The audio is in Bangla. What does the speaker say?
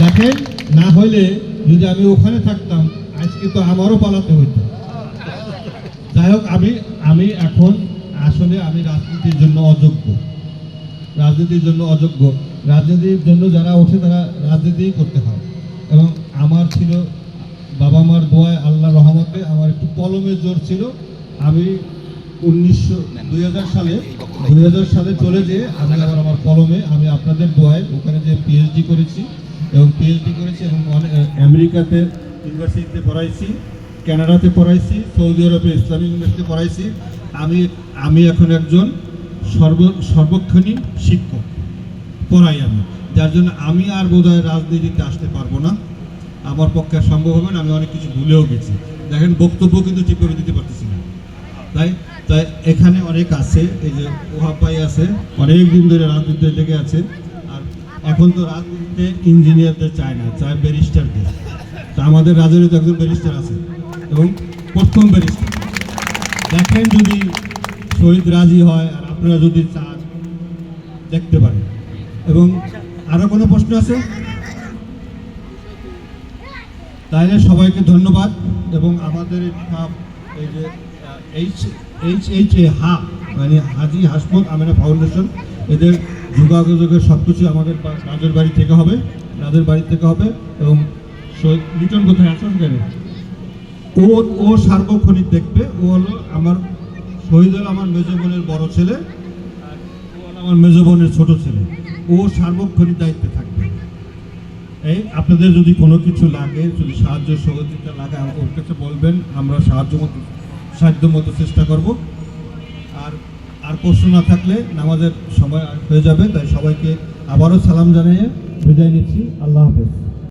দেখেন, না হলে যদি আমি ওখানে থাকতাম, আজকে তো আমারও পালাতে হইতো। যাই হোক, আমি আমি এখন, আসলে আমি রাজনীতির জন্য অযোগ্য। রাজনীতির জন্য অযোগ্য। রাজনীতির জন্য যারা ওঠে, তারা রাজনীতিই করতে হয়। এবং আমার ছিল, বাবা মার দোয়ায় আল্লাহ রহমতে আমার একটু কলমের জোর ছিল। আমি উনিশশো, দুই সালে, দুই হাজার সালে চলে যেয়ে আমি আবার আমার কলমে, আমি আপনাদের দোয়ায় ওখানে যে পিএইচডি করেছি এবং পিএইচডি করেছি এবং অনেক, আমেরিকাতে ইউনিভার্সিটিতে পড়াইছি কানাডাতে পড়াইছি সৌদি আরবে ইসলামিক ইউনিভার্সিটিতে পড়াইছি। আমি আমি এখন একজন সর্ব, সর্বক্ষণিক শিক্ষক, পড়াই আমি। যার জন্য আমি আর বোধহয় রাজনীতিতে আসতে পারব না। আমার পক্ষে সম্ভব হবে না, আমি অনেক কিছু ভুলেও গেছি। দেখেন, বক্তব্য কিন্তু ঠিক করে দিতে পারতেছি না। তাই তাই এখানে অনেক আছে, এই যে ওহাব ভাই আছে, অনেক দিন ধরে রাজনীতিতে লেগে আছে। এখন তো রাজনীতিতে ইঞ্জিনিয়ারদের চায় না, চায় ব্যারিস্টারদের। তা আমাদের রাজনীতিতে একজন ব্যারিস্টার আছে এবং প্রথম ব্যারিস্টার। দেখেন যদি শহীদ রাজি হয় আর আপনারা যদি চান, দেখতে পারেন। এবং আরও কোনো প্রশ্ন আছে? তাহলে সবাইকে ধন্যবাদ এবং আমাদের এই যে H H H A hub মানে হাজি হাসমত আমেনা ফাউন্ডেশন, এদের যোগাযোগের সব কিছু আমাদের রাজের বাড়ি থেকে হবে, রাজের বাড়ি থেকে হবে এবং লিটন কোথায় আসুন কেন ও ও সার্বক্ষণিক দেখবে, ও হলো আমার শহীদ হলো আমার মেজ বোনের বড় ছেলে আমার মেজ বোনের ছোট ছেলে। ও সার্বক্ষণিক দায়িত্বে থাকবে। এই আপনাদের যদি কোনো কিছু লাগে, যদি সাহায্য সহযোগিতা লাগে ওর কাছে বলবেন, আমরা সাহায্য মতো সাধ্য মতো চেষ্টা করব। আর আর প্রশ্ন না থাকলে নামাজের সময় হয়ে যাবে, তাই সবাইকে আবারও সালাম জানিয়ে বিদায় নিচ্ছি। আল্লাহ হাফেজ।